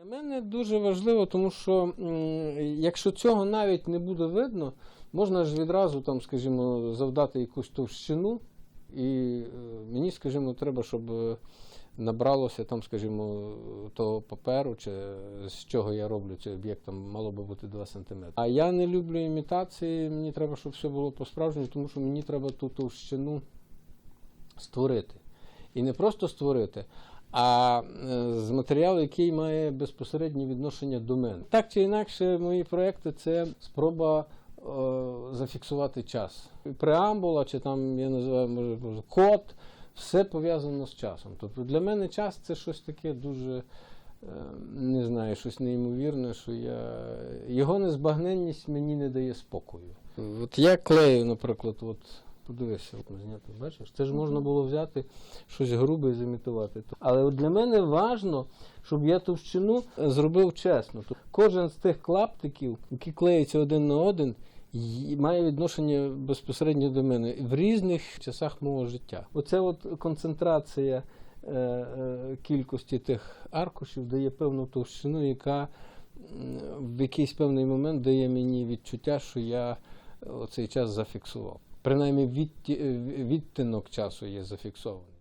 Для мене дуже важливо, тому що якщо цього навіть не буде видно, можна ж відразу там, скажімо, завдати якусь товщину, і е, мені, скажімо, треба, щоб е, набралося там, скажімо, того паперу, чи з чого я роблю цей об'єкт, там мало би бути 2 см. А я не люблю імітації, мені треба, щоб все було по-справжньому, тому що мені треба ту товщину створити. І не просто створити, а е, з матеріалу, який має безпосереднє відношення до мене. Так чи інакше, мої проекти це спроба е, зафіксувати час. Преамбула, чи там я називаю може, код, все пов'язано з часом. Тобто для мене час це щось таке дуже. е, Не знаю, щось неймовірне, що я. Його незбагненність мені не дає спокою. От я клею, наприклад, от подивися, от бачиш, це ж можна було взяти щось грубе і зімітувати. Але для мене важливо, щоб я товщину е, зробив чесно. Кожен з тих клаптиків, які клеються один на один, має відношення безпосередньо до мене в різних часах мого життя. Оце от концентрація е, е, кількості тих аркушів дає певну товщину, яка в якийсь певний момент дає мені відчуття, що я цей час зафіксував. Принаймні е, відтинок часу є зафіксований.